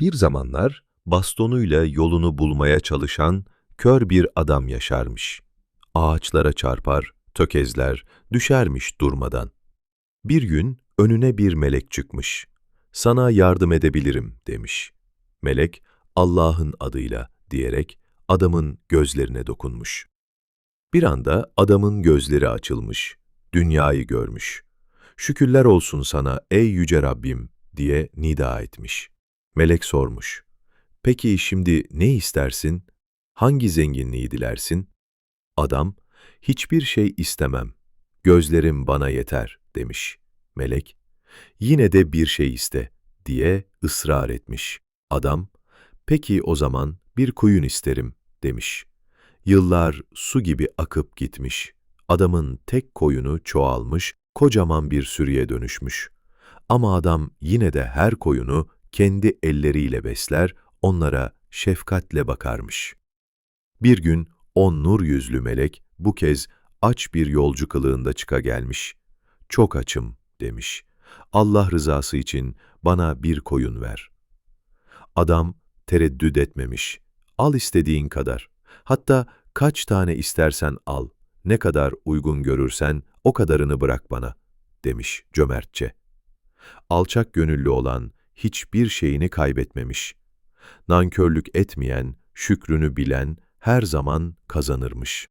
Bir zamanlar bastonuyla yolunu bulmaya çalışan kör bir adam yaşarmış. Ağaçlara çarpar, tökezler, düşermiş durmadan. Bir gün önüne bir melek çıkmış. Sana yardım edebilirim demiş. Melek, Allah'ın adıyla diyerek adamın gözlerine dokunmuş. Bir anda adamın gözleri açılmış, dünyayı görmüş. Şükürler olsun sana ey yüce Rabbim diye nida etmiş. Melek sormuş. Peki şimdi ne istersin? Hangi zenginliği dilersin? Adam, hiçbir şey istemem. Gözlerim bana yeter demiş. Melek, yine de bir şey iste diye ısrar etmiş. Adam, peki o zaman bir koyun isterim demiş. Yıllar su gibi akıp gitmiş. Adamın tek koyunu çoğalmış, kocaman bir sürüye dönüşmüş. Ama adam yine de her koyunu kendi elleriyle besler, onlara şefkatle bakarmış. Bir gün on nur yüzlü melek bu kez aç bir yolcu kılığında çıka gelmiş. Çok açım demiş. Allah rızası için bana bir koyun ver. Adam tereddüt etmemiş. Al istediğin kadar. Hatta kaç tane istersen al. Ne kadar uygun görürsen o kadarını bırak bana, demiş cömertçe. Alçak gönüllü olan hiçbir şeyini kaybetmemiş. Nankörlük etmeyen, şükrünü bilen her zaman kazanırmış.